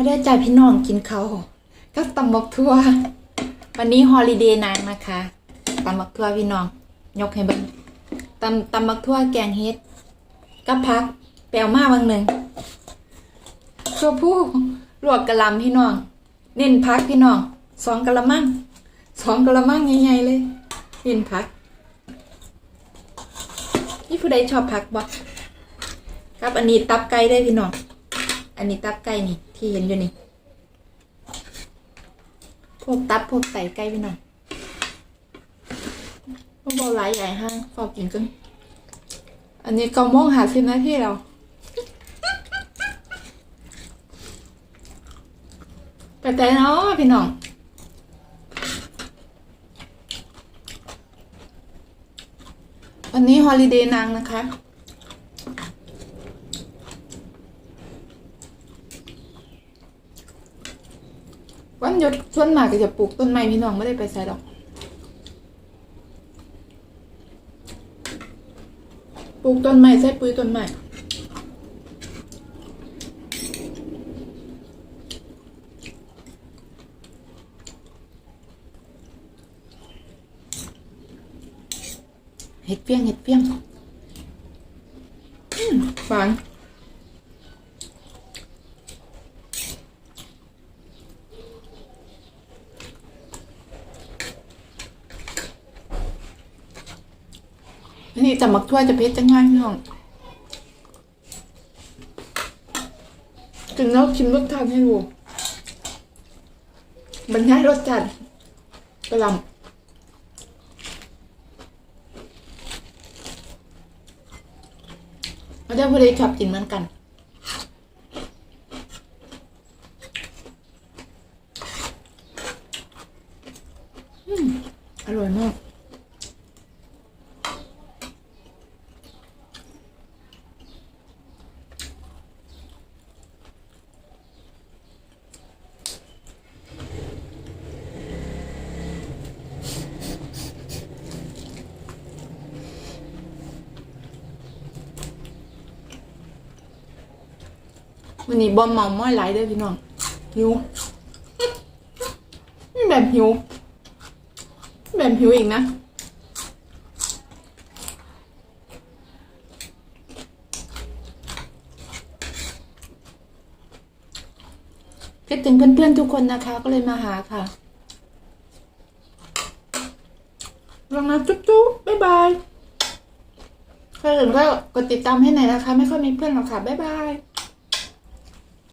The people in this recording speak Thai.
มาได้จ่ายพี่น้องกินเขาวก็ตำบักทั่ว วันนี้ฮอลิเดย์นางนะคะตำบักทั่วพี่น้อง ยกให้เบิ้งตำตำบักทั่วแกงเฮ็ดกับพักแปลวมาบางหนึ่งตัวผู้ลวกกะลำพี่น้อง เน้นพักพี่น้องสองกะละมังสองกะละมังใหญ่ๆเลยเน้นพัก นี่ผู้ใดชอบผักบ่ครับอันนี้ตับไก่ได้พี่น้อง อันนี้ตับไก่นี่ ที่เห็นอยู่นี่ พวกตับพวกไตไก่พี่น้องพวกเบาหลายใหญ่ห้างฟอกกินกันอันนี้ก็มองหาสิบนาทีแล้วไปแต่เนาะพี่น้องวันนี้ฮอลิเดย์นางนะคะ วันหยุดส่วนมากก็จะปลูกต้นไม้พี่น้องไม่ได้ไปใส่ดอก ปลูกต้นไม้ใส่ปุ๋ยต้นไม้เห็ดเปี้ยงเห็ดเปี้ยงอืมหวาน อันนี้จะมักถ้วยจะเพชรจะง่ายพี่น้องจึงแล้วชิมรสชาติให้ดูบรรยายรสจัดกระลำไม่ได้พอดีชอบกินเหมือนกันอืมอร่อยมาก วันนี้บอมเมาม้อยไหลายเด้อพี่น้องหิวนี่แบบหิว แบบหิวอีกนะคิดถึงเพื่อนๆทุกคนนะคะ ก็เลยมาหาค่ะลงนะจุ๊บจุ๊บบ๊ายบายใครอื่นก็กดติดตามให้หน่อยนะคะ ไม่ค่อยมีเพื่อนหรอกค่ะ บ๊ายบาย